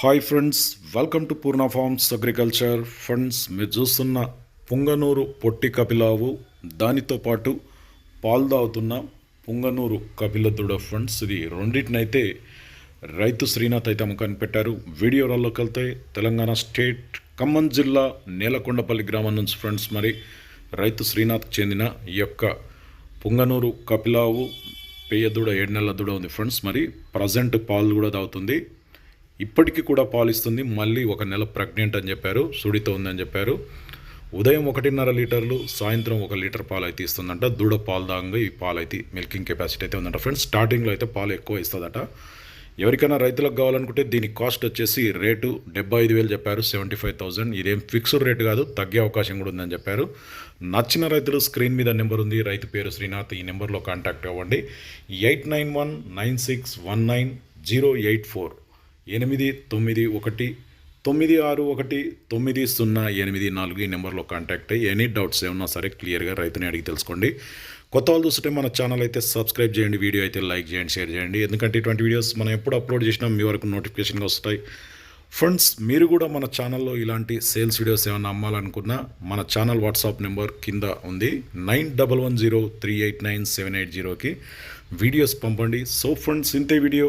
Hi friends welcome to Purna farms agriculture friends మీరు చూస్తున్న పుంగనూరు పొట్టి కపిలావు దానితో పాటు పాలు తాగుతున్న పుంగనూరు కపిల దూడ ఫ్రెండ్స్ ఇది రెండింటినైతే రైతు శ్రీనాథ్ అయితే అమ్మకాన్ని పెట్టారు. వీడియోలోకి వెళ్తే తెలంగాణ స్టేట్ ఖమ్మం జిల్లా నేలకొండపల్లి గ్రామం నుంచి ఫ్రెండ్స్ మరి రైతు శ్రీనాథ్కి చెందిన ఈ యొక్క పుంగనూరు కపిలావు పెయ్య దూడ ఏడు నెలల దూడ ఉంది ఫ్రెండ్స్ మరి ప్రజెంట్ పాలు కూడా తాగుతుంది. ఇప్పటికీ కూడా పాలు ఇస్తుంది మళ్ళీ ఒక నెల ప్రెగ్నెంట్ అని చెప్పారు. సుడితో ఉందని చెప్పారు. ఉదయం ఒకటిన్నర లీటర్లు సాయంత్రం ఒక లీటర్ పాలు అయితే ఇస్తుందంట. దూడ పాలు దాగంగా ఈ పాలు అయితే మిల్కింగ్ కెపాసిటీ అయితే ఉందంట. ఫ్రెండ్స్ స్టార్టింగ్లో అయితే పాలు ఎక్కువ ఇస్తుందట. ఎవరికైనా రైతులకు కావాలనుకుంటే దీని కాస్ట్ వచ్చేసి రేటు డెబ్బై ఐదు వేలు చెప్పారు. Seventy five thousand. ఇదేం ఫిక్స్డ్ రేటు కాదు తగ్గే అవకాశం కూడా ఉందని చెప్పారు. నచ్చిన రైతులు స్క్రీన్ మీద నెంబర్ ఉంది. రైతు పేరు శ్రీనాథ్. ఈ నెంబర్లో కాంటాక్ట్ అవ్వండి. Eight nine one nine six one nine zero eight four. ఎనిమిది తొమ్మిది ఒకటి తొమ్మిది ఆరు ఒకటి తొమ్మిది సున్నా ఎనిమిది నాలుగు ఈ నెంబర్లో కాంటాక్ట్ అయ్యి ఎనీ డౌట్స్ ఏమన్నా సరే క్లియర్గా రైతుని అడిగి తెలుసుకోండి. కొత్త వాళ్ళు చూస్తుంటే మన ఛానల్ అయితే సబ్స్క్రైబ్ చేయండి వీడియో అయితే లైక్ చేయండి షేర్ చేయండి. ఎందుకంటే ఇటువంటి వీడియోస్ మనం ఎప్పుడు అప్లోడ్ చేసినా మీ వరకు నోటిఫికేషన్గా వస్తాయి. ఫ్రెండ్స్ మీరు కూడా మన ఛానల్లో ఇలాంటి సేల్స్ వీడియోస్ ఏమైనా అమ్మాలనుకున్నా మన ఛానల్ వాట్సాప్ నెంబర్ కింద ఉంది. Nine double one zero three eight nine seven eight జీరోకి వీడియోస్ పంపండి. సో ఫ్రెండ్స్ ఇంతే వీడియో.